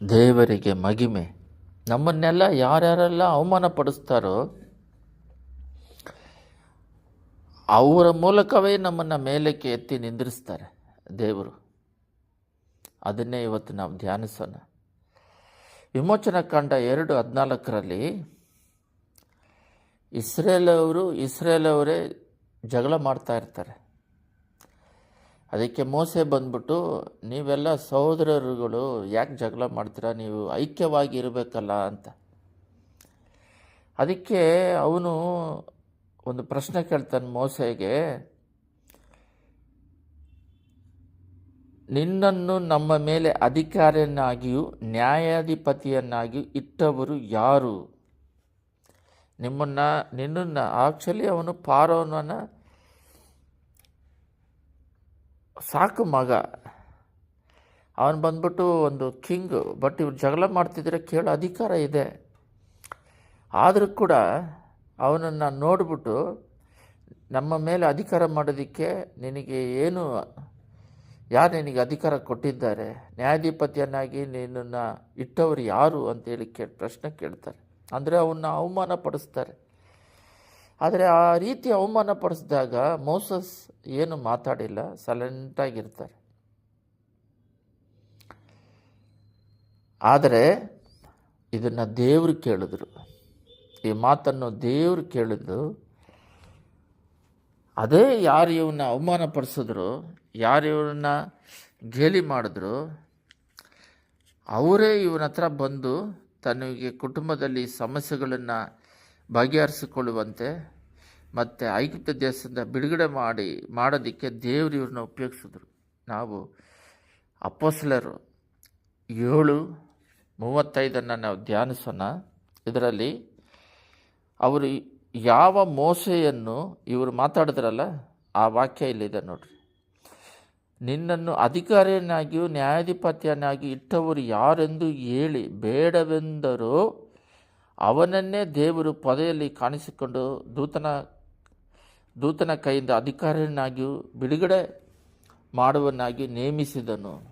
ದೇವರಿಗೆ ಮಗಿಮೆ. ನಮ್ಮನ್ನೆಲ್ಲ ಯಾರ್ಯಾರೆಲ್ಲ ಅವಮಾನ ಪಡಿಸ್ತಾರೋ ಅವರ ಮೂಲಕವೇ ನಮ್ಮನ್ನು ಮೇಲಕ್ಕೆ ಎತ್ತಿ ನಿಂದಿರಿಸ್ತಾರೆ ದೇವರು. ಅದನ್ನೇ ಇವತ್ತು ನಾವು ಧ್ಯಾನಿಸೋಣ. ವಿಮೋಚನಾ ಕಾಂಡ ಎರಡು ಹದಿನಾಲ್ಕರಲ್ಲಿ ಇಸ್ರೇಲ್ ಅವರು ಇಸ್ರೇಲ್ ಅವರೇ ಜಗಳ ಮಾಡ್ತಾ ಇರ್ತಾರೆ. ಅದಕ್ಕೆ ಮೋಸೆ ಬಂದ್ಬಿಟ್ಟು ನೀವೆಲ್ಲ ಸಹೋದರರುಗಳು ಯಾಕೆ ಜಗಳ ಮಾಡ್ತೀರಾ? ನೀವು ಐಕ್ಯವಾಗಿ ಇರಬೇಕಲ್ಲ ಅಂತ. ಅದಕ್ಕೆ ಅವನು ಒಂದು ಪ್ರಶ್ನೆ ಕೇಳ್ತಾನೆ ಮೋಸೆಗೆ. ನಿನ್ನನ್ನು ನಮ್ಮ ಮೇಲೆ ಅಧಿಕಾರಿಯನ್ನಾಗಿಯೂ ನ್ಯಾಯಾಧಿಪತಿಯನ್ನಾಗಿಯೂ ಇಟ್ಟವರು ಯಾರು? ನಿಮ್ಮನ್ನು, ನಿನ್ನನ್ನು ಆ್ಯಕ್ಚುಲಿ ಅವನು ಪಾರೋನನ್ನು ಸಾಕು ಮಗ. ಅವನು ಬಂದ್ಬಿಟ್ಟು ಒಂದು ಕಿಂಗ್ ಬಟ್ ಇವ್ರು ಜಗಳ ಮಾಡ್ತಿದ್ರೆ ಕೇಳೋ ಅಧಿಕಾರ ಇದೆ. ಆದರೂ ಕೂಡ ಅವನನ್ನು ನೋಡಿಬಿಟ್ಟು ನಮ್ಮ ಮೇಲೆ ಅಧಿಕಾರ ಮಾಡೋದಕ್ಕೆ ನಿನಗೆ ಏನು, ಯಾರು ನಿನಗೆ ಅಧಿಕಾರ ಕೊಟ್ಟಿದ್ದಾರೆ? ನ್ಯಾಯಾಧಿಪತಿಯನ್ನಾಗಿ ನಿನ್ನನ್ನು ಇಟ್ಟವರು ಯಾರು? ಅಂತೇಳಿ ಕೇಳಿ ಪ್ರಶ್ನೆ ಕೇಳ್ತಾರೆ. ಅಂದರೆ ಅವನ್ನ ಅವಮಾನ ಪಡಿಸ್ತಾರೆ ಆದರೆ ಆ ರೀತಿ ಅವಮಾನ ಪಡಿಸಿದಾಗ ಮೋಸಸ್ ಏನು ಮಾತಾಡಿಲ್ಲ ಸೈಲೆಂಟಾಗಿರ್ತಾರೆ ಆದರೆ ಇದನ್ನು ದೇವರು ಕೇಳಿದ್ರು. ಈ ಮಾತನ್ನು ದೇವರು ಕೇಳಿದ್ದು, ಅದೇ ಯಾರು ಇವನ್ನ ಅವಮಾನ ಪಡಿಸಿದ್ರು ಯಾರು ಇವನ್ನ ಗೇಲಿ ಮಾಡಿದ್ರು, ಅವರೇ ಇವನ ಹತ್ರ ಬಂದು ತನಗೆ ಕುಟುಂಬದಲ್ಲಿ ಸಮಸ್ಯೆಗಳನ್ನು ಬಗೆಹರಿಸಿಕೊಳ್ಳುವಂತೆ ಮತ್ತು ಐಕ್ಯತ ದೇಶದಿಂದ ಬಿಡುಗಡೆ ಮಾಡಿ, ಮಾಡೋದಕ್ಕೆ ದೇವರು ಇವ್ರನ್ನ ಉಪಯೋಗಿಸಿದ್ರು. ನಾವು ಅಪ್ಪಸ್ಲರು ಏಳು ಮೂವತ್ತೈದನ್ನು ನಾವು ಧ್ಯಾನಿಸೋಣ. ಇದರಲ್ಲಿ ಅವರು ಯಾವ ಮೋಸೆಯನ್ನು ಇವರು ಮಾತಾಡಿದ್ರಲ್ಲ, ಆ ವಾಕ್ಯ ಇಲ್ಲಿದೆ ನೋಡ್ರಿ. ನಿನ್ನನ್ನು ಅಧಿಕಾರಿಯನ್ನಾಗಿಯೂ ನ್ಯಾಯಾಧಿಪತಿಯನ್ನಾಗಿ ಇಟ್ಟವರು ಯಾರೆಂದು ಹೇಳಿ ಬೇಡವೆಂದರೋ ಅವನನ್ನೇ ದೇವರು ಪೊದೆಯಲ್ಲಿ ಕಾಣಿಸಿಕೊಂಡು ದೂತನ ದೂತನ ಕೈಯಿಂದ ಅಧಿಕಾರಿಯನ್ನಾಗಿಯೂ ಬಿಡುಗಡೆ ಮಾಡುವನ್ನಾಗಿ ನೇಮಿಸಿದನು.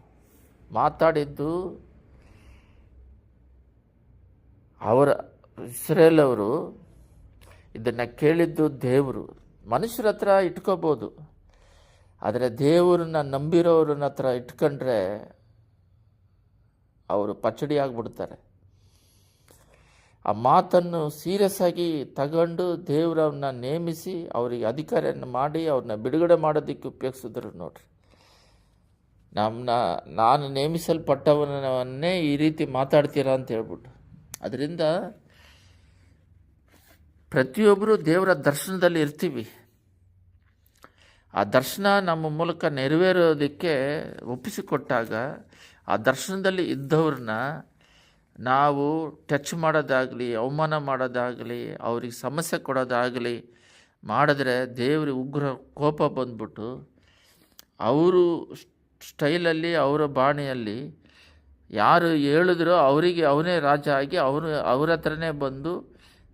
ಮಾತಾಡಿದ್ದು ಅವರ ಇಸ್ರೇಲ್ ಅವರು ಇದನ್ನು ಕೇಳಿದ್ದು ದೇವರು. ಮನುಷ್ಯರ ಹತ್ರ ಇಟ್ಕೋಬೋದು. ಆದರೆ ದೇವರನ್ನ ನಂಬಿರೋರನ್ನ ಹತ್ರ ಇಟ್ಕೊಂಡ್ರೆ ಅವರು ಪಚಡಿ ಆಗಿಬಿಡ್ತಾರೆ. ಆ ಮಾತನ್ನು ಸೀರಿಯಸ್ ಆಗಿ ತಗೊಂಡು ದೇವರನ್ನ ನೇಮಿಸಿ ಅವರಿಗೆ ಅಧಿಕಾರಿಯನ್ನು ಮಾಡಿ ಅವ್ರನ್ನ ಬಿಡುಗಡೆ ಮಾಡೋದಕ್ಕೆ ಉಪಯೋಗಿಸಿದ್ರು ನೋಡ್ರಿ. ನಮ್ಮನ್ನ ನಾನು ನೇಮಿಸಲ್ಪಟ್ಟವನವನ್ನೇ ಈ ರೀತಿ ಮಾತಾಡ್ತೀರಾ ಅಂತ ಹೇಳ್ಬಿಟ್ಟು. ಅದರಿಂದ ಪ್ರತಿಯೊಬ್ಬರು ದೇವರ ದರ್ಶನದಲ್ಲಿ ಇರ್ತೀವಿ. ಆ ದರ್ಶನ ನಮ್ಮ ಮೂಲಕ ನೆರವೇರೋದಕ್ಕೆ ಒಪ್ಪಿಸಿಕೊಟ್ಟಾಗ ಆ ದರ್ಶನದಲ್ಲಿ ಇದ್ದವ್ರನ್ನ ನಾವು ಟಚ್ ಮಾಡೋದಾಗಲಿ, ಅವಮಾನ ಮಾಡೋದಾಗಲಿ, ಅವ್ರಿಗೆ ಸಮಸ್ಯೆ ಕೊಡೋದಾಗಲಿ ಮಾಡಿದ್ರೆ ದೇವ್ರ ಉಗ್ರ ಕೋಪ ಬಂದ್ಬಿಟ್ಟು ಅವರು ಸ್ಟೈಲಲ್ಲಿ ಅವರ ಬಾಣಿಯಲ್ಲಿ ಯಾರು ಹೇಳಿದ್ರೋ ಅವರಿಗೆ ಅವನೇ ರಾಜ ಆಗಿ ಅವನು, ಅವ್ರ ಹತ್ರನೇ ಬಂದು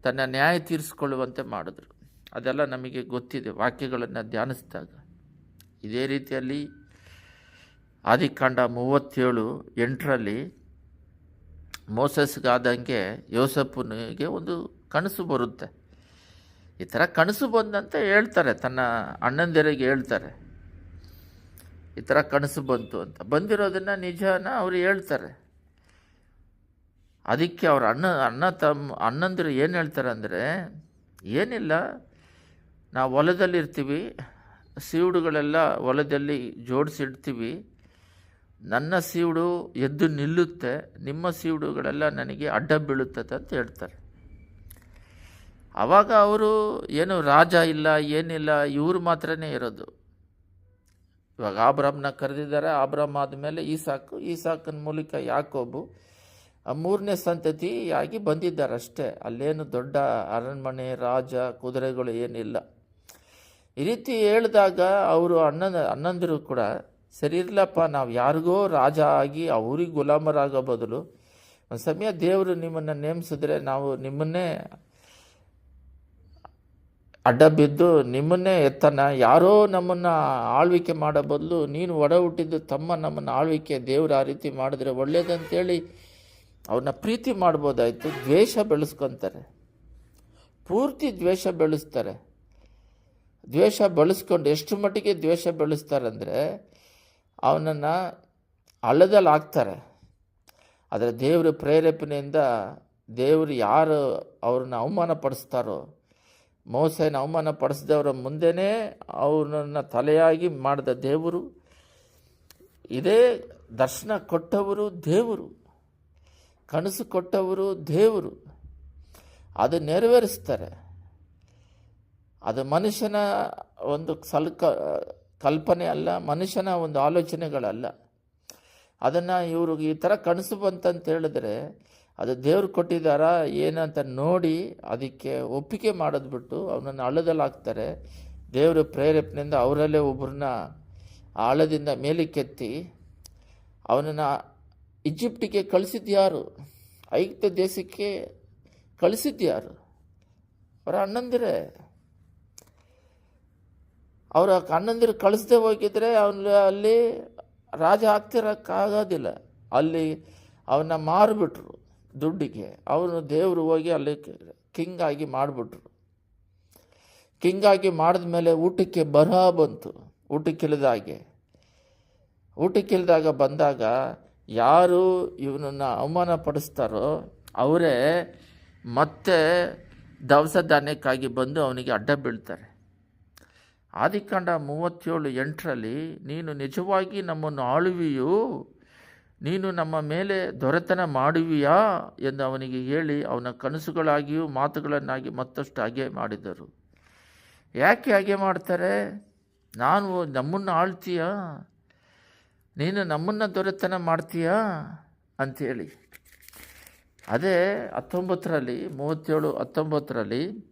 ತನ್ನ ನ್ಯಾಯ ತೀರಿಸ್ಕೊಳ್ಳುವಂತೆ ಮಾಡಿದ್ರು. ಅದೆಲ್ಲ ನಮಗೆ ಗೊತ್ತಿದೆ, ವಾಕ್ಯಗಳನ್ನು ಧ್ಯಾನಿಸಿದಾಗ. ಇದೇ ರೀತಿಯಲ್ಲಿ ಆದಿಕಾಂಡ ಮೂವತ್ತೇಳು ಎಂಟರಲ್ಲಿ ಮೋಸಸ್ಗಾದಂಗೆ ಯೋಸಪ್ಪನಿಗೆ ಒಂದು ಕನಸು ಬರುತ್ತೆ. ಈ ಥರ ಕನಸು ಬಂದಂತೆ ಹೇಳ್ತಾರೆ, ತನ್ನ ಅಣ್ಣಂದಿರಿಗೆ ಹೇಳ್ತಾರೆ. ಈ ಥರ ಕನಸು ಬಂತು ಅಂತ. ಬಂದಿರೋದನ್ನು ನಿಜನ ಅವರು ಹೇಳ್ತಾರೆ. ಅದಕ್ಕೆ ಅವ್ರ ಅಣ್ಣ ಅಣ್ಣ ತಮ್ಮ, ಅಣ್ಣಂದಿರು ಏನು ಹೇಳ್ತಾರೆ ಅಂದರೆ, ಏನಿಲ್ಲ, ನಾವು ಹೊಲದಲ್ಲಿರ್ತೀವಿ ಸೀಡುಗಳೆಲ್ಲ ಹೊಲದಲ್ಲಿ ಜೋಡಿಸಿಡ್ತೀವಿ ನನ್ನ ಸೀವುಡು ಎದ್ದು ನಿಲ್ಲುತ್ತೆ, ನಿಮ್ಮ ಸೀವುಡುಗಳೆಲ್ಲ ನನಗೆ ಅಡ್ಡ ಬೀಳುತ್ತದೆ ಅಂತ ಹೇಳ್ತಾರೆ. ಆವಾಗ ಅವರು ಏನು ರಾಜ ಇಲ್ಲ, ಏನಿಲ್ಲ, ಇವರು ಮಾತ್ರನೇ ಇರೋದು. ಇವಾಗ ಆಬ್ರಾಮ್ನ ಕರೆದಿದ್ದಾರೆ, ಆಬ್ರಾಮ್ ಆದಮೇಲೆ ಈ ಸಾಕು ಈ ಸಾಕನ ಮೂಲಕ ಯಾಕೋಬು, ಆ ಮೂರನೇ ಸಂತತಿ ಆಗಿ ಬಂದಿದ್ದಾರೆ ಅಷ್ಟೇ ಅಲ್ಲೇನು ದೊಡ್ಡ ಅರಣ್ಮನೆ, ರಾಜ, ಕುದುರೆಗಳು ಏನಿಲ್ಲ. ಈ ರೀತಿ ಹೇಳಿದಾಗ ಅವರು ಅಣ್ಣನ, ಅಣ್ಣಂದಿರು ಕೂಡ ಸರಿ ಇರಲಪ್ಪ, ನಾವು ಯಾರಿಗೋ ರಾಜ ಆಗಿ ಅವ್ರಿಗೆ ಗುಲಾಮರಾಗೋ ಬದಲು ಒಂದು ಸಮಯ ದೇವರು ನಿಮ್ಮನ್ನು ನೇಮಿಸಿದ್ರೆ ನಾವು ನಿಮ್ಮನ್ನೇ ಅಡ್ಡ ಬಿದ್ದು ನಿಮ್ಮನ್ನೇ ಎತ್ತನ. ಯಾರೋ ನಮ್ಮನ್ನು ಆಳ್ವಿಕೆ ಮಾಡೋ ಬದಲು ನೀನು ಒಡ ಹುಟ್ಟಿದ್ದು ತಮ್ಮ ನಮ್ಮನ್ನು ಆಳ್ವಿಕೆ ದೇವರು ಆ ರೀತಿ ಮಾಡಿದ್ರೆ ಒಳ್ಳೇದಂತೇಳಿ ಅವ್ರನ್ನ ಪ್ರೀತಿ ಮಾಡ್ಬೋದಾಯಿತು. ದ್ವೇಷ ಬೆಳೆಸ್ಕೊತಾರೆ. ಪೂರ್ತಿ ದ್ವೇಷ ಬೆಳೆಸ್ತಾರೆ. ದ್ವೇಷ ಬೆಳೆಸ್ಕೊಂಡು ಎಷ್ಟು ಮಟ್ಟಿಗೆ ದ್ವೇಷ ಬೆಳೆಸ್ತಾರಂದರೆ ಅವನನ್ನು ಹಳ್ಳದಲ್ಲಿ ಹಾಕ್ತಾರೆ ಆದರೆ ದೇವರ ಪ್ರೇರೇಪಣೆಯಿಂದ ದೇವರು ಯಾರು ಅವ್ರನ್ನ ಅವಮಾನ ಪಡಿಸ್ತಾರೋ ಮೋಸನ ಅವಮಾನ ಪಡಿಸಿದವರ ಮುಂದೆನೇ ಅವನನ್ನು ತಲೆಯಾಗಿ ಮಾಡಿದ ದೇವರು, ಇದೇ ದರ್ಶನ ಕೊಟ್ಟವರು ದೇವರು, ಕನಸು ಕೊಟ್ಟವರು ದೇವರು, ಅದು ನೆರವೇರಿಸ್ತಾರೆ. ಅದು ಮನುಷ್ಯನ ಒಂದು ಸಲ್ಕ ಕಲ್ಪನೆ ಅಲ್ಲ, ಮನುಷ್ಯನ ಒಂದು ಆಲೋಚನೆಗಳಲ್ಲ. ಅದನ್ನು ಇವರು ಈ ಥರ ಕನಸು ಬಂತಂತ ಹೇಳಿದ್ರೆ, ಅದು ದೇವ್ರು ಕೊಟ್ಟಿದ್ದಾರಾ ಏನಂತ ನೋಡಿ ಅದಕ್ಕೆ ಒಪ್ಪಿಗೆ ಮಾಡೋದು ಬಿಟ್ಟು ಅವನನ್ನು ಹಳ್ಳದಲ್ಲಿ ಹಾಕ್ತಾರೆ. ದೇವರ ಪ್ರೇರೇಪಣೆಯಿಂದ ಅವರಲ್ಲೇ ಒಬ್ಬರನ್ನ ಆಳದಿಂದ ಮೇಲಕ್ಕೆತ್ತಿ ಅವನನ್ನು ಈಜಿಪ್ಟಿಗೆ ಕಳಿಸಿದ್ಯಾರು ಐಕ್ತ ದೇಶಕ್ಕೆ ಕಳಿಸಿದ್ಯಾರು ಅವರ ಅಣ್ಣಂದಿರೇ. ಅವರ ಕಣ್ಣಂದಿರು ಕಳಿಸ್ದೆ ಹೋಗಿದ್ರೆ ಅವನು ಅಲ್ಲಿ ರಾಜ ಆಗ್ತಿರೋಕ್ಕಾಗೋದಿಲ್ಲ. ಅಲ್ಲಿ ಅವನ್ನ ಮಾರಿಬಿಟ್ರು ದುಡ್ಡಿಗೆ. ಅವನು ದೇವರು ಹೋಗಿ ಅಲ್ಲಿ ಕಿಂಗ್ ಆಗಿ ಮಾಡಿಬಿಟ್ರು. ಕಿಂಗ್ ಆಗಿ ಮಾಡಿದ ಮೇಲೆ ಊಟಕ್ಕೆ ಬರಹ ಬಂತು. ಊಟಕ್ಕಿಳಿದಾಗೆ ಊಟಕ್ಕಿಳಿದಾಗ ಬಂದಾಗ ಯಾರು ಇವನನ್ನು ಅವಮಾನ ಪಡಿಸ್ತಾರೋ ಅವರೇ ಮತ್ತೆ ದವಸ ಧಾನ್ಯಕ್ಕಾಗಿ ಬಂದು ಅವನಿಗೆ ಅಡ್ಡ ಬೀಳ್ತಾರೆ. ಆದಿಕಾಂಡ ಮೂವತ್ತೇಳು ಎಂಟರಲ್ಲಿ, ನೀನು ನಿಜವಾಗಿ ನಮ್ಮನ್ನು ಆಳುವಿಯು? ನೀನು ನಮ್ಮ ಮೇಲೆ ದೊರೆತನ ಮಾಡುವಿಯಾ? ಎಂದು ಅವನಿಗೆ ಹೇಳಿ ಅವನ ಕನಸುಗಳಾಗಿಯೂ ಮಾತುಗಳನ್ನಾಗಿ ಮತ್ತಷ್ಟು ಹಾಗೆ ಮಾಡಿದರು. ಯಾಕೆ ಹಾಗೆ ಮಾಡ್ತಾರೆ? ನಾನು ನಮ್ಮನ್ನು ಆಳ್ತೀಯಾ? ನೀನು ನಮ್ಮನ್ನು ದೊರೆತನ ಮಾಡ್ತೀಯಾ? ಅಂಥೇಳಿ. ಅದೇ ಹತ್ತೊಂಬತ್ತರಲ್ಲಿ, ಮೂವತ್ತೇಳು ಹತ್ತೊಂಬತ್ತರಲ್ಲಿ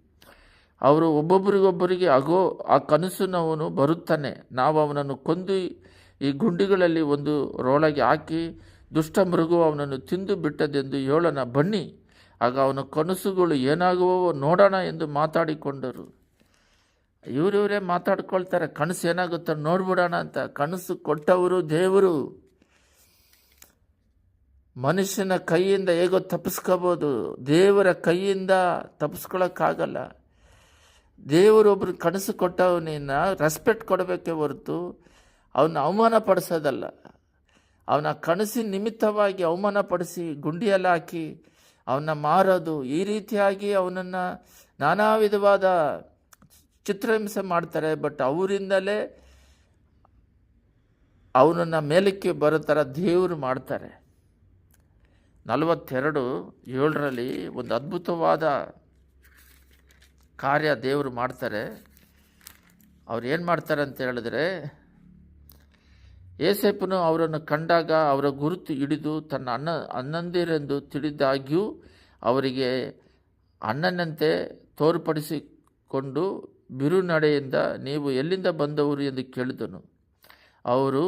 ಅವರು ಒಬ್ಬೊಬ್ಬರಿಗೊಬ್ಬರಿಗೆ, ಅಗೋ, ಆ ಕನಸಿನವನು ಬರುತ್ತಾನೆ. ನಾವು ಅವನನ್ನು ಕೊಂದು ಈ ಗುಂಡಿಗಳಲ್ಲಿ ಒಂದು ರೋಳಗೆ ಹಾಕಿ, ದುಷ್ಟ ಮೃಗವು ಅವನನ್ನು ತಿಂದು ಬಿಟ್ಟದೆಂದು ಹೇಳೋಣ, ಬನ್ನಿ. ಆಗ ಅವನ ಕನಸುಗಳು ಏನಾಗುವವೋ ನೋಡೋಣ ಎಂದು ಮಾತಾಡಿಕೊಂಡರು. ಇವರಿವರೇ ಮಾತಾಡ್ಕೊಳ್ತಾರೆ, ಕನಸು ಏನಾಗುತ್ತೋ ನೋಡ್ಬಿಡೋಣ ಅಂತ. ಕನಸು ಕೊಟ್ಟವರು ದೇವರು. ಮನುಷ್ಯನ ಕೈಯಿಂದ ಹೇಗೋ ತಪ್ಪಿಸ್ಕೋಬೋದು. ದೇವರ ಕೈಯಿಂದ ತಪ್ಪಿಸ್ಕೊಳಕ್ಕಾಗಲ್ಲ. ದೇವರೊಬ್ಬರು ಕನಸು ಕೊಟ್ಟವನಿನ್ನ ರೆಸ್ಪೆಕ್ಟ್ ಕೊಡಬೇಕೇ ಹೊರತು ಅವನ್ನ ಅವಮಾನ ಪಡಿಸೋದಲ್ಲ. ಅವನ ಕನಸಿನ ನಿಮಿತ್ತವಾಗಿ ಅವಮಾನ ಪಡಿಸಿ ಗುಂಡಿಯಲ್ಲಿ ಹಾಕಿ ಅವನ್ನ ಮಾರೋದು ಈ ರೀತಿಯಾಗಿ ಅವನನ್ನು ನಾನಾ ವಿಧವಾದ ಚಿತ್ರಹಿಂಸೆ ಮಾಡ್ತಾರೆ. ಬಟ್ ಅವರಿಂದಲೇ ಅವನನ್ನು ಮೇಲಕ್ಕೆ ಬರೋ ಥರ ದೇವರು ಮಾಡ್ತಾರೆ. ನಲವತ್ತೆರಡು ಏಳರಲ್ಲಿ ಒಂದು ಅದ್ಭುತವಾದ ಕಾರ್ಯ ದೇವರು ಮಾಡ್ತಾರೆ. ಅವ್ರು ಏನು ಮಾಡ್ತಾರೆ ಅಂತ ಹೇಳಿದ್ರೆ ಏಸೇಪನು ಅವರನ್ನು ಕಂಡಾಗ ಅವರ ಗುರುತು ಹಿಡಿದು ತನ್ನ ಅಣ್ಣ ಅಣ್ಣಂದಿರೆಂದು ತಿಳಿದಾಗ್ಯೂ ಅವರಿಗೆ ಅಣ್ಣನಂತೆ ತೋರ್ಪಡಿಸಿಕೊಂಡು ಬಿರುನಡೆಯಿಂದ ನೀವು ಎಲ್ಲಿಂದ ಬಂದವರು ಎಂದು ಕೇಳಿದನು. ಅವರು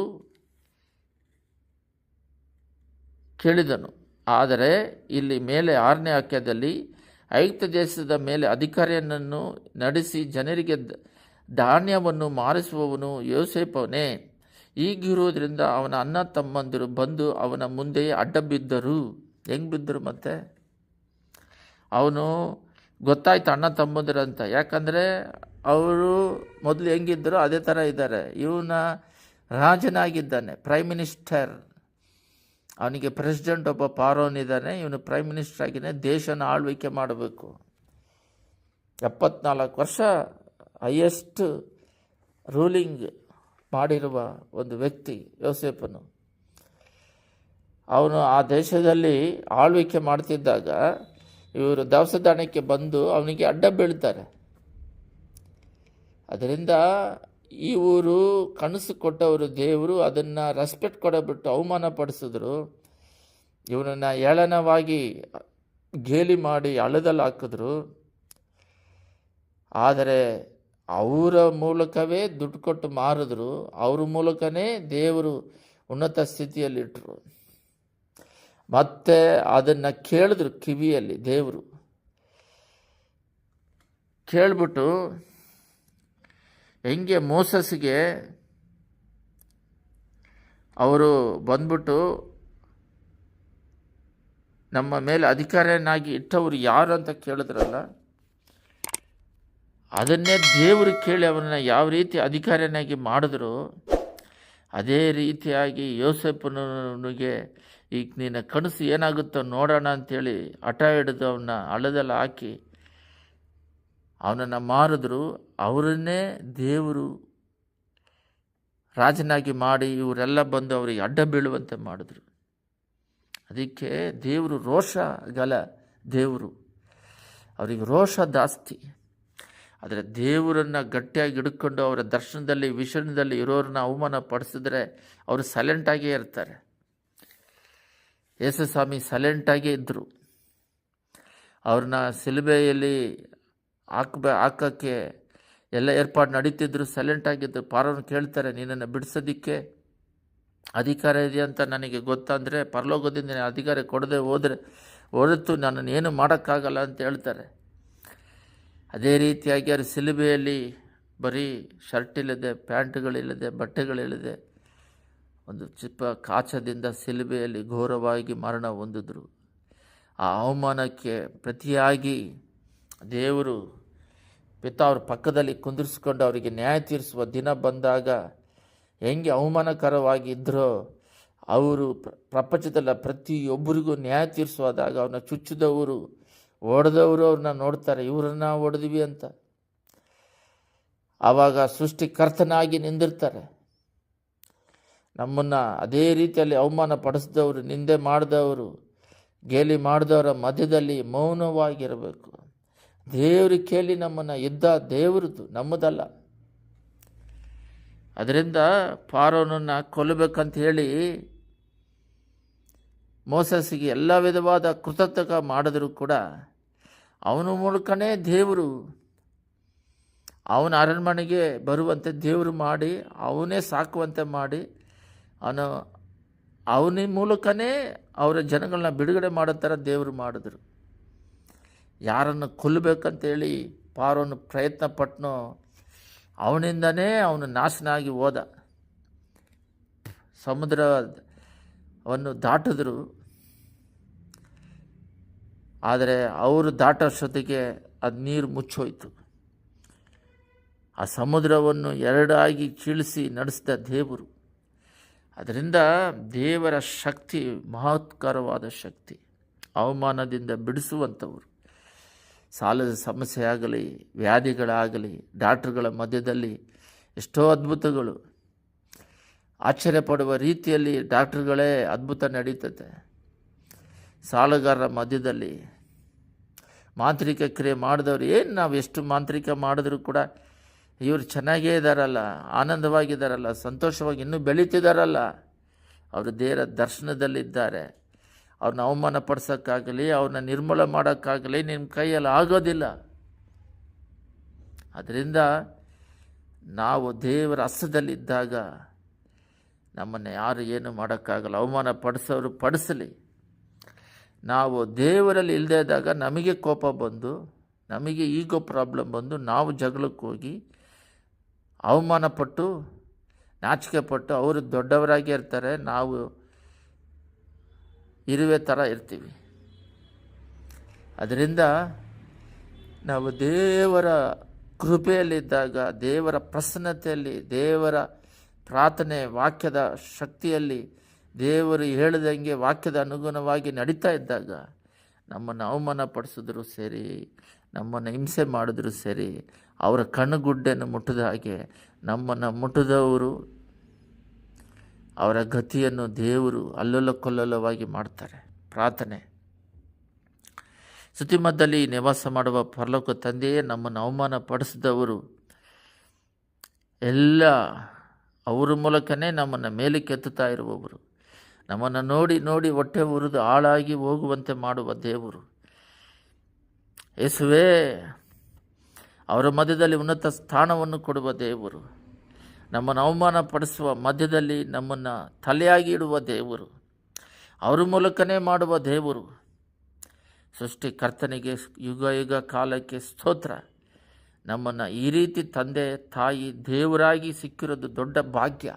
ಕೇಳಿದನು. ಆದರೆ ಇಲ್ಲಿ ಮೇಲೆ ಆರನೇ ವಾಕ್ಯದಲ್ಲಿ ಐಕ್ತ ದೇಶದ ಮೇಲೆ ಅಧಿಕಾರಿಯನ್ನು ನಡೆಸಿ ಜನರಿಗೆ ಧಾನ್ಯವನ್ನು ಮಾರಿಸುವವನು ಯೋಸೇಪವನೇ ಈಗಿರುವುದರಿಂದ ಅವನ ಅಣ್ಣ ತಮ್ಮಂದಿರು ಬಂದು ಅವನ ಮುಂದೆಯೇ ಅಡ್ಡ ಬಿದ್ದರು ಹೆಂಗ್ ಬಿದ್ದರು ಮತ್ತೆ? ಅವನು, ಗೊತ್ತಾಯ್ತು ಅಣ್ಣ ತಮ್ಮಂದಿರು ಅಂತ. ಯಾಕಂದರೆ ಅವರು ಮೊದಲು ಹೆಂಗಿದ್ದರು ಅದೇ ಥರ ಇದ್ದಾರೆ. ಇವನ ರಾಜನಾಗಿದ್ದಾನೆ ಪ್ರೈಮ್ ಮಿನಿಸ್ಟರ್ ಅವನಿಗೆ ಪ್ರೆಸಿಡೆಂಟ್ ಒಬ್ಬ ಪಾರೋನ್ ಇದ್ದಾನೆ ಇವನು ಪ್ರೈಮ್ ಮಿನಿಸ್ಟರ್ ಆಗಿದೆ ದೇಶನ ಆಳ್ವಿಕೆ ಮಾಡಬೇಕು. ಎಪ್ಪತ್ನಾಲ್ಕು ವರ್ಷ ಹೈಯೆಸ್ಟ್ ರೂಲಿಂಗ್ ಮಾಡಿರುವ ಒಂದು ವ್ಯಕ್ತಿ ಯೋಸೇಪನು ಅವನು ಆ ದೇಶದಲ್ಲಿ ಆಳ್ವಿಕೆ ಮಾಡ್ತಿದ್ದಾಗ ಇವರು ದವಸದಾಣಕ್ಕೆ ಬಂದು ಅವನಿಗೆ ಅಡ್ಡ ಬೀಳ್ತಾರೆ. ಅದರಿಂದ ಊರು ಕನಸು ಕೊಟ್ಟವರು ದೇವರು, ಅದನ್ನು ರೆಸ್ಪೆಕ್ಟ್ ಕೊಡಬಿಟ್ಟು ಅವಮಾನ ಪಡಿಸಿದ್ರು. ಇವನನ್ನು ಏಳನವಾಗಿ ಗೇಲಿ ಮಾಡಿ ಅಳದಲ್ಲಿ ಹಾಕಿದ್ರು. ಆದರೆ ಅವರ ಮೂಲಕವೇ ದುಡ್ಡು ಕೊಟ್ಟು ಮಾರಿದ್ರು. ಅವ್ರ ಮೂಲಕನೇ ದೇವರು ಉನ್ನತ ಸ್ಥಿತಿಯಲ್ಲಿಟ್ಟರು ಮತ್ತೆ ಅದನ್ನು ಕೇಳಿದ್ರು ಕಿವಿಯಲ್ಲಿ ದೇವರು. ಕೇಳಿಬಿಟ್ಟು ಹೆಂಗೆ ಮೋಸಸ್ಗೆ ಅವರು ಬಂದ್ಬಿಟ್ಟು ನಮ್ಮ ಮೇಲೆ ಅಧಿಕಾರಿಯನ್ನಾಗಿ ಇಟ್ಟವರು ಯಾರು ಅಂತ ಕೇಳಿದ್ರಲ್ಲ, ಅದನ್ನೇ ದೇವರು ಕೇಳಿ ಅವನ್ನ ಯಾವ ರೀತಿ ಅಧಿಕಾರಿಯನ್ನಾಗಿ ಮಾಡಿದ್ರು, ಅದೇ ರೀತಿಯಾಗಿ ಯೋಸೆಫನಿಗೆ ಈಗ ನಿನ್ನ ಕನಸು ಏನಾಗುತ್ತೋ ನೋಡೋಣ ಅಂಥೇಳಿ ಹಠ ಹಿಡಿದು ಅವನ್ನ ಹಳ್ಳದಲ್ಲಿ ಹಾಕಿ ಅವನನ್ನು ಮಾರಿದ್ರು ಅವರನ್ನೇ ದೇವರು ರಾಜನಾಗಿ ಮಾಡಿ ಇವರೆಲ್ಲ ಬಂದು ಅವರಿಗೆ ಅಡ್ಡ ಬೀಳುವಂತೆ ಮಾಡಿದ್ರು. ಅದಕ್ಕೆ ದೇವರು ರೋಷಗಲ ದೇವರು. ಅವರಿಗೆ ರೋಷ ಜಾಸ್ತಿ. ಆದರೆ ದೇವರನ್ನು ಗಟ್ಟಿಯಾಗಿ ಹಿಡ್ಕೊಂಡು ಅವರ ದರ್ಶನದಲ್ಲಿ ವಿಷಣದಲ್ಲಿ ಇರೋರನ್ನ ಅವಮಾನ ಪಡಿಸಿದ್ರೆ ಅವರು ಸೈಲೆಂಟಾಗೇ ಇರ್ತಾರೆ. ಯೇಸುಸ್ವಾಮಿ ಸೈಲೆಂಟಾಗೇ ಇದ್ದರು ಅವ್ರನ್ನ ಸಿಲುಬೆಯಲ್ಲಿ ಹಾಕ್ಬೇ ಹಾಕೋಕ್ಕೆ ಎಲ್ಲ ಏರ್ಪಾಡು ನಡೀತಿದ್ರು ಸೈಲೆಂಟಾಗಿದ್ದರು ಪಾರವ್ರನ್ನ ಕೇಳ್ತಾರೆ ನಿನ್ನನ್ನು ಬಿಡಿಸೋದಕ್ಕೆ ಅಧಿಕಾರ ಇದೆ ಅಂತ ನನಗೆ ಗೊತ್ತಂದರೆ ಪರಲೋಕದಿಂದ ಅಧಿಕಾರ ಕೊಡದೆ ಹೋದರೆ, ಹೊರತು ನನ್ನನ್ನು ಏನು ಮಾಡೋಕ್ಕಾಗಲ್ಲ ಅಂತ ಹೇಳ್ತಾರೆ. ಅದೇ ರೀತಿಯಾಗಿ ಅವ್ರ ಸಿಲುಬೆಯಲ್ಲಿ ಬರೀ ಶರ್ಟ್ ಇಲ್ಲದೆ, ಪ್ಯಾಂಟ್ಗಳಿಲ್ಲದೆ, ಬಟ್ಟೆಗಳಿಲ್ಲದೆ ಒಂದು ಚಿಪ್ಪ ಕಾಚದಿಂದ ಸಿಲುಬೆಯಲ್ಲಿ ಘೋರವಾಗಿ ಮರಣ ಹೊಂದಿದ್ರು. ಆ ಅವಮಾನಕ್ಕೆ ಪ್ರತಿಯಾಗಿ ದೇವರು ಪಿತ ಅವ್ರ ಪಕ್ಕದಲ್ಲಿ ಕುಂದಿರಿಸಿಕೊಂಡು ಅವರಿಗೆ ನ್ಯಾಯ ತೀರಿಸುವ ದಿನ ಬಂದಾಗ ಹೆಂಗೆ ಅವಮಾನಕರವಾಗಿ ಇದ್ದರೋ ಅವರು ಪ್ರ- ಪ್ರಪಂಚದಲ್ಲ ಪ್ರತಿಯೊಬ್ಬರಿಗೂ ನ್ಯಾಯ ತೀರಿಸುವಾದಾಗ ಅವ್ರನ್ನ ಚುಚ್ಚಿದವರು ಹೊಡೆದವರು ಅವ್ರನ್ನ ನೋಡ್ತಾರೆ. ಇವರನ್ನ ಹೊಡೆದ್ವಿ ಅಂತ. ಆವಾಗ ಸೃಷ್ಟಿಕರ್ತನಾಗಿ ನಿಂದಿರ್ತಾರೆ. ನಮ್ಮನ್ನು ಅದೇ ರೀತಿಯಲ್ಲಿ ಅವಮಾನ ಪಡಿಸಿದವರು, ನಿಂದೆ ಮಾಡಿದವರು, ಗೇಲಿ ಮಾಡಿದವರ ಮಧ್ಯದಲ್ಲಿ ಮೌನವಾಗಿರಬೇಕು. ದೇವರು ಕೇಳಿ ನಮ್ಮನ್ನು ಇದ್ದ ದೇವರದು ನಮ್ಮದಲ್ಲ. ಅದರಿಂದ ಪಾರೋನನ್ನು ಕೊಲ್ಲಬೇಕಂತ ಹೇಳಿ ಮೋಸಸ್ಸಿಗೆ ಎಲ್ಲ ವಿಧವಾದ ಕೃತಜ್ಞಕ ಮಾಡಿದರೂ ಕೂಡ ಅವನ ಮೂಲಕನೇ ದೇವರು ಅವನ ಅರಣ್ಮನೆಗೆ ಬರುವಂತೆ ದೇವರು ಮಾಡಿ, ಅವನೇ ಸಾಕುವಂತೆ ಮಾಡಿ, ಅವನು ಅವನ ಮೂಲಕನೇ ಅವರ ಜನಗಳನ್ನ ಬಿಡುಗಡೆ ಮಾಡೋ ಥರ ದೇವರು ಮಾಡಿದ್ರು. ಯಾರನ್ನು ಕೊಲ್ಲಬೇಕಂತೇಳಿ ಪಾರೋನು ಪ್ರಯತ್ನ ಪಟ್ಟನೋ ಅವನಿಂದನೇ ಅವನು ನಾಶನ ಆಗಿ ಹೋದ ಸಮುದ್ರವನ್ನು ದಾಟಿದ್ರು. ಆದರೆ ಅವರು ದಾಟೋಷ್ಟೊತ್ತಿಗೆ ಅದು ನೀರು ಮುಚ್ಚೋಯ್ತು. ಆ ಸಮುದ್ರವನ್ನು ಎರಡಾಗಿ ಕೀಳಿಸಿ ನಡೆಸಿದ ದೇವರು. ಅದರಿಂದ ದೇವರ ಶಕ್ತಿ ಮಹತ್ಕರವಾದ ಶಕ್ತಿ. ಅವಮಾನದಿಂದ ಬಿಡಿಸುವಂಥವರು. ಸಾಲದ ಸಮಸ್ಯೆ ಆಗಲಿ ವ್ಯಾಧಿಗಳಾಗಲಿ, ಡಾಕ್ಟ್ರುಗಳ ಮಧ್ಯದಲ್ಲಿ ಎಷ್ಟೋ ಅದ್ಭುತಗಳು. ಆಶ್ಚರ್ಯ ಪಡುವ ರೀತಿಯಲ್ಲಿ ಡಾಕ್ಟ್ರುಗಳೇ ಅದ್ಭುತ ನಡೀತದೆ. ಸಾಲಗಾರರ ಮಧ್ಯದಲ್ಲಿ ಮಾಂತ್ರಿಕ ಕ್ರಿಯೆ ಮಾಡಿದವರು ಏನು ನಾವು ಎಷ್ಟು ಮಾಂತ್ರಿಕ ಮಾಡಿದ್ರು ಕೂಡ ಇವರು ಚೆನ್ನಾಗೇ ಇದ್ದಾರಲ್ಲ ಆನಂದವಾಗಿದ್ದಾರಲ್ಲ ಸಂತೋಷವಾಗಿ ಇನ್ನೂ ಬೆಳೀತಿದ್ದಾರಲ್ಲ ಅವರು ದೇವರ ದರ್ಶನದಲ್ಲಿದ್ದಾರೆ. ಅವ್ರನ್ನ ಅವಮಾನ ಪಡಿಸೋಕ್ಕಾಗಲಿ ಅವ್ರನ್ನ ನಿರ್ಮೂಲ ಮಾಡೋಕ್ಕಾಗಲಿ ನಿಮ್ಮ ಕೈಯಲ್ಲಿ ಆಗೋದಿಲ್ಲ. ಅದರಿಂದ ನಾವು ದೇವರ ಹಸ್ತದಲ್ಲಿದ್ದಾಗ ನಮ್ಮನ್ನು ಯಾರು ಏನು ಮಾಡೋಕ್ಕಾಗಲ್ಲ ಅವಮಾನ ಪಡಿಸೋರು ಪಡಿಸಲಿ. ನಾವು ದೇವರಲ್ಲಿ ಇಲ್ಲದೇ ಇದ್ದಾಗ ನಮಗೆ ಕೋಪ ಬಂದು, ನಮಗೆ ಈಗೋ ಪ್ರಾಬ್ಲಮ್ ಬಂದು ನಾವು ಜಗಳಕ್ಕೆ ಹೋಗಿ ಅವಮಾನಪಟ್ಟು ನಾಚಿಕೆ ಪಟ್ಟು ಅವರು ದೊಡ್ಡವರಾಗಿ ಇರ್ತಾರೆ, ನಾವು ಇರುವೆ ಥರ ಇರ್ತೀವಿ. ಅದರಿಂದ ನಾವು ದೇವರ ಕೃಪೆಯಲ್ಲಿದ್ದಾಗ, ದೇವರ ಪ್ರಸನ್ನತೆಯಲ್ಲಿ, ದೇವರ ಪ್ರಾರ್ಥನೆ ವಾಕ್ಯದ ಶಕ್ತಿಯಲ್ಲಿ ದೇವರು ಹೇಳಿದಂಗೆ ವಾಕ್ಯದ ಅನುಗುಣವಾಗಿ ನಡೀತಾ ಇದ್ದಾಗ ನಮ್ಮನ್ನು ಅವಮಾನ ಪಡಿಸಿದ್ರು ಸರಿ, ನಮ್ಮನ್ನು ಹಿಂಸೆ ಮಾಡಿದ್ರು ಸರಿ, ಅವರ ಕಣ್ಣುಗುಡ್ಡೆಯನ್ನು ಮುಟ್ಟಿದ ಹಾಗೆ ನಮ್ಮನ್ನು ಮುಟ್ಟಿದವರು ಅವರ ಗತಿಯನ್ನು ದೇವರು ಅಲ್ಲೊಲ್ಲ ಕೊಲ್ಲೊಲ್ಲವಾಗಿ ಮಾಡ್ತಾರೆ. ಪ್ರಾರ್ಥನೆ. ಸುತಿಮದ್ದಲ್ಲಿ ನಿವಾಸ ಮಾಡುವ ಪರಲೋಕ ತಂದೆಯೇ ನಮ್ಮನ್ನು ಅವಮಾನ ಪಡಿಸಿದವರು ಎಲ್ಲ ಅವರ ಮೂಲಕನೇ ನಮ್ಮನ್ನು ಮೇಲೆ ಕೆತ್ತುತ್ತಾ ಇರುವವರು. ನಮ್ಮನ್ನು ನೋಡಿ ನೋಡಿ ಹೊಟ್ಟೆ ಉರಿದು ಹಾಳಾಗಿ ಹೋಗುವಂತೆ ಮಾಡುವ ದೇವರು. ಯೇಸುವೇ, ಅವರ ಮಧ್ಯದಲ್ಲಿ ಉನ್ನತ ಸ್ಥಾನವನ್ನು ಕೊಡುವ ದೇವರು. ನಮ್ಮನ್ನು ಅವಮಾನ ಪಡಿಸುವ ಮಧ್ಯದಲ್ಲಿ ನಮ್ಮನ್ನು ತಲೆಯಾಗಿ ಇಡುವ ದೇವರು. ಅವರ ಮೂಲಕನೇ ಮಾಡುವ ದೇವರು. ಸೃಷ್ಟಿಕರ್ತನಿಗೆ ಯುಗ ಯುಗ ಕಾಲಕ್ಕೆ ಸ್ತೋತ್ರ. ನಮ್ಮನ್ನು ಈ ರೀತಿ ತಂದೆ, ತಾಯಿ, ದೇವರಾಗಿ ಸಿಕ್ಕಿರೋದು ದೊಡ್ಡ ಭಾಗ್ಯ.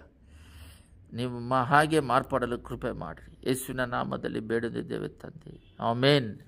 ನಿಮ್ಮ ಹಾಗೆ ಮಾರ್ಪಾಡಲು ಕೃಪೆ ಮಾಡಿರಿ. ಯೇಸುವಿನ ನಾಮದಲ್ಲಿ ಬೇಡದಿದ್ದೇವೆ ತಂದೆ. ಆಮೇನ್.